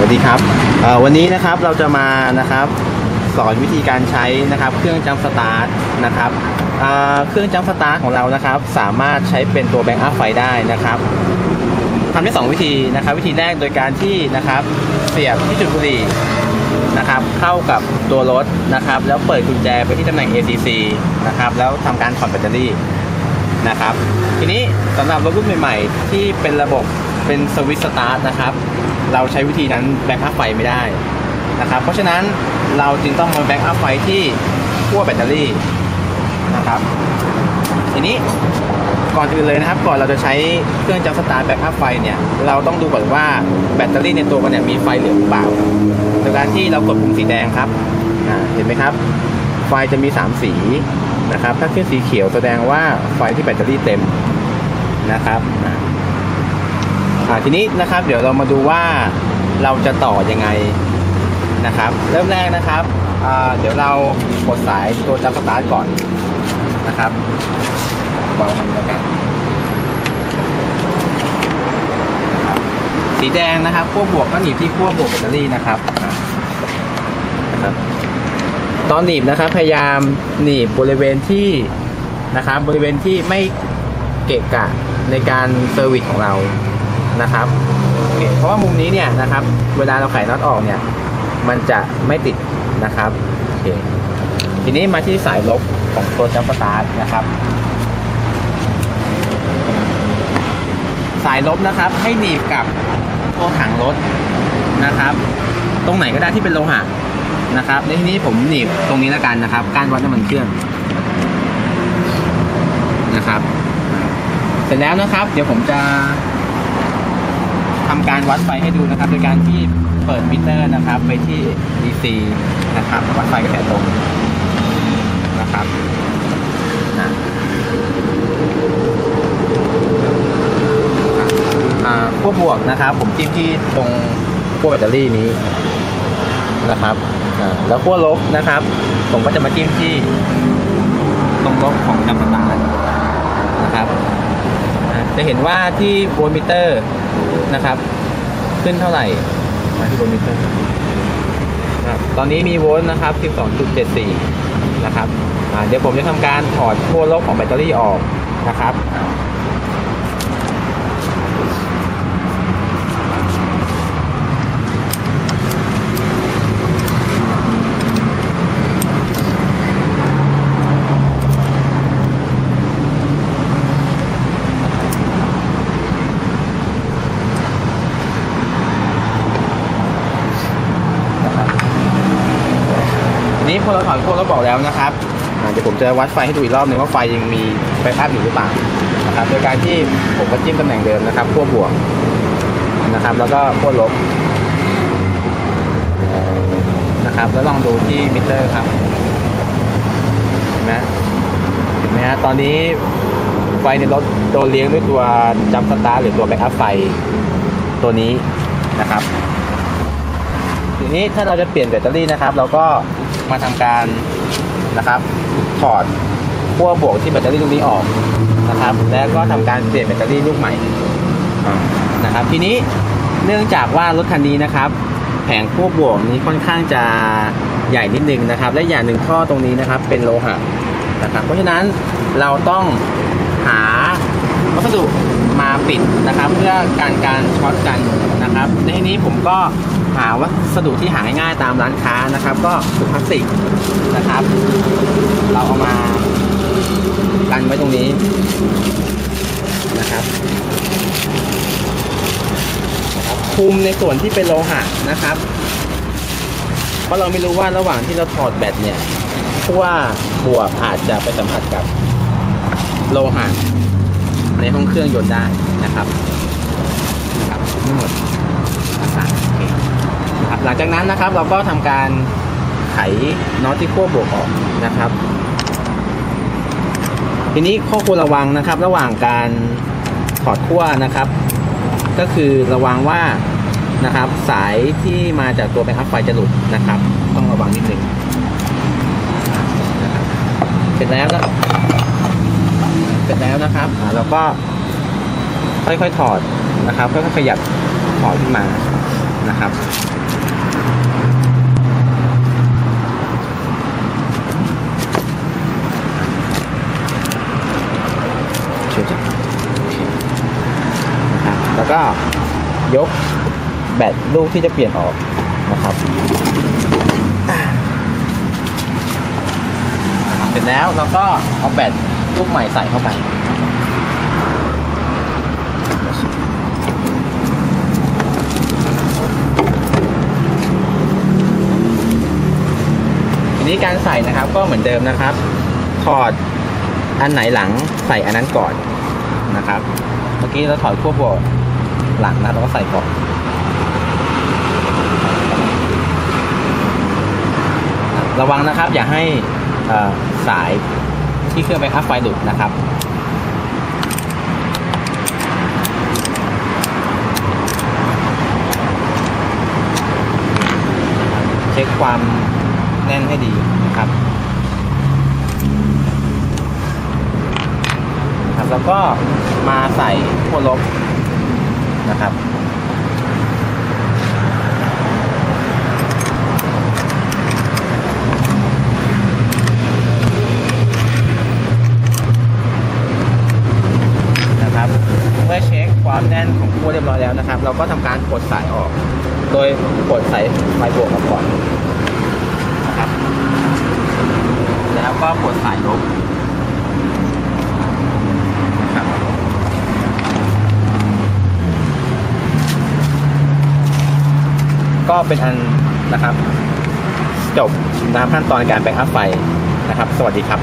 วัสดีครับวันนี้นะครับเราจะมานะครับสอนวิธีการใช้นะครับเครื่องจัมสตาร์ทนะครับเครื่องจัมสตาร์ทของเรานะครับ สามารถใช้เป็นตัวแบงค์อัพไฟได้นะครับทำได้สองวิธีนะครับ วิธีแรกโดยการที่นะครับเสียบที่จุดบุหรี่นะครับเข้ากับตัวรถนะครับ แล้วเปิดกุญแจไปที่ตำแหน่ง ACC นะครับแล้วทำการถอดแบตเตอรี่นะครับ ทีนี้สำหรับรถรุ่นใหม่ ๆ ที่เป็นระบบเป็นสวิตช์สตาร์ทนะครับ เราใช้วิธีนั้นแบ็กอัพไฟไม่ได้นะครับเพราะฉะนั้นเราจึงต้องมาแบ็กอัพไฟที่ขั้วแบตเตอรี่นะครับทีนี้ก่อนอื่นเลยนะครับ ก่อนเราจะใช้เครื่องจัมสตาร์แบ็กอัพไฟเนี่ยเราต้องดูก่อนว่าแบตเตอรี่ในตัวมันเนี่ยมีไฟเหลือหรือเปล่าโดยการที่เรากดปุ่มสีแดงครับเห็นไหมครับ ไฟจะมี 3 สีนะครับ ถ้าขึ้นสีเขียวแสดงว่าไฟที่แบตเตอรี่เต็มนะครับ อ่าทีนี้นะครับเดี๋ยวเรามาดูว่าเราจะต่อยังไงนะครับ เริ่มแรกนะครับอ่าเดี๋ยวเรากดสายตัวจับสตาร์ทก่อนนะครับเบามันแล้วกันนสีแดงนะครับขั้วบวกก็หนีบที่ขั้วบวกแบตเตอรี่นะครับนะครับ ตอนหนีบนะครับ พยายามหนีบบริเวณที่นะครับ บริเวณที่ไม่เกะกะในการเซอร์วิสของเรา นะครับโอเคเพราะว่ามุมนี้เนี่ยนะครับ เวลาเราไขน็อตออกเนี่ย มันจะไม่ติดนะครับโอเคทีนี้มาที่สายลบของตัวจัมปสตาร์ทนะครับ สายลบนะครับ ให้หนีบกับตัวถังรถนะครับ ตรงไหนก็ได้ที่เป็นโลหะนะครับในที่นี้ผมหนีบตรงนี้แล้วกันนะครับ กานวัดน้ำมันเครื่องนะครับ เสร็จแล้วนะครับ เดี๋ยวผมจะ ทำการวัดไฟให้ดูนะครับ โดยการที่เปิดมิเตอร์นะครับ ไปที่ DC นะครับวัดไฟกระแสตรงนะครับอ่าขั้วบวกนะครับ ผมจิ้มที่ตรงขั้วแบตเตอรี่นี้นะครับอ่าแล้วขั้วลบนะครับ ผมก็จะมาจิ้มที่ตรงลบของจัมสตานะครับ จะเห็นว่าที่โวลต์มิเตอร์ นะครับ ขึ้นเท่าไหร่มาที่โวลต์มิเตอร์นะครับตอนนี้มีโวลต์นะครับ 12.74 นะครับอ่าเดี๋ยวผมจะทำการถอดขั้วลบของแบตเตอรี่ออกนะครับ นี้พอเราถอนขั้วแล้วบอกแล้วนะครับอาเดี๋ยวผมจะวัดไฟให้ดูอีกรอบหนึ่งว่าไฟยังมีไฟภาพอยู่หรือเปล่านะครับโดยการที่ผมก็จิ้มตำแหน่งเดิมนะครับขั้วบวกนะครับ แล้วก็ขั้วลบนะครับ แล้วลองดูที่มิเตอร์ครับเห็นไหมเห็นไหมฮะตอนนี้ไฟในรถโดนเลี้ยงด้วยตัวจัมสตาร์หรือตัวแบ็กอัพไฟตัวนี้นะครับ ทีนี้ถ้าเราจะเปลี่ยนแบตเตอรี่นะครับ เราก็ มาทำการนะครับถอดขั้วบวกที่แบตเตอรี่ลูกนี้ออกนะครับ แล้วก็ทำการเปลี่ยนแบตเตอรี่ลูกใหม่นะครับ ทีนี้เนื่องจากว่ารถคันนี้นะครับ แผงขั้วบวกนี้ค่อนข้างจะใหญ่นิดนึงนะครับ และอย่างหนึ่งข้อตรงนี้นะครับ เป็นโลหะนะครับ เพราะฉะนั้นเราต้องหาวัสดุมาปิดนะครับ เพื่อการการช็อตกันนะครับ ในที่นี้ผมก็ หาวัสดุที่หาง่ายๆตามร้านค้านะครับ ก็ถุงพลาสติกนะครับ เราเอามากันไว้ตรงนี้นะครับคุมในส่วนที่เป็นโลหะนะครับ เพราะเราไม่รู้ว่าระหว่างที่เราถอดแบตเนี่ยขั้วบวกอาจจะไปสัมผัสกับโลหะในห้องเครื่องยนต์ได้นะครับนะครับทั้งหมดนะครับโอเค หลังจากนั้นนะครับเราก็ทำการไขน็อตที่ขั้วบวกออกนะครับ ทีนี้ข้อควรระวังนะครับ ระหว่างการถอดขั้วนะครับ ก็คือระวังว่านะครับ สายที่มาจากตัวแบ็คอัพไฟจะหลุดนะครับ ต้องระวังนิดนึงเสร็จแล้วนะเสร็จแล้วนะครับเราก็ค่อยๆถอดนะครับค่อยๆขยับถอดขึ้นมานะครับ ช่วยจับโอเคนะครับแล้ว ก็ยกแบตลูกที่จะเปลี่ยนออกนะครับ เสร็จแล้วเราก็เอาแบตลูกใหม่ใส่เข้าไปทีนี้การใส่นะครับก็เหมือนเดิมนะครับ ถอดอันไหนหลังใส่อันนั้นก่อนนะครับ เมื่อกี้เราถอดขั้วบวก หลังนะเราก็ใส่ก่อนระวังนะครับ อย่าให้สายที่เครื่องแบ็คอัพไฟหลุดนะครับเช็คความแน่นให้ดีนะครับครับ แล้วก็มาใส่ขั้วลบ นะครับนะครับ เมื่อเช็คความแน่นของขั้วเรียบร้อยแล้วนะครับ เราก็ทำการกดสายออก โดยกดสายไฟบวกออกก่อน นะครับแล้วก็กดสายลบนะครับก็ เป็นอันนะครับ จบนะครับขั้นตอนการแบ่งอัพไฟนะครับ สวัสดีครับ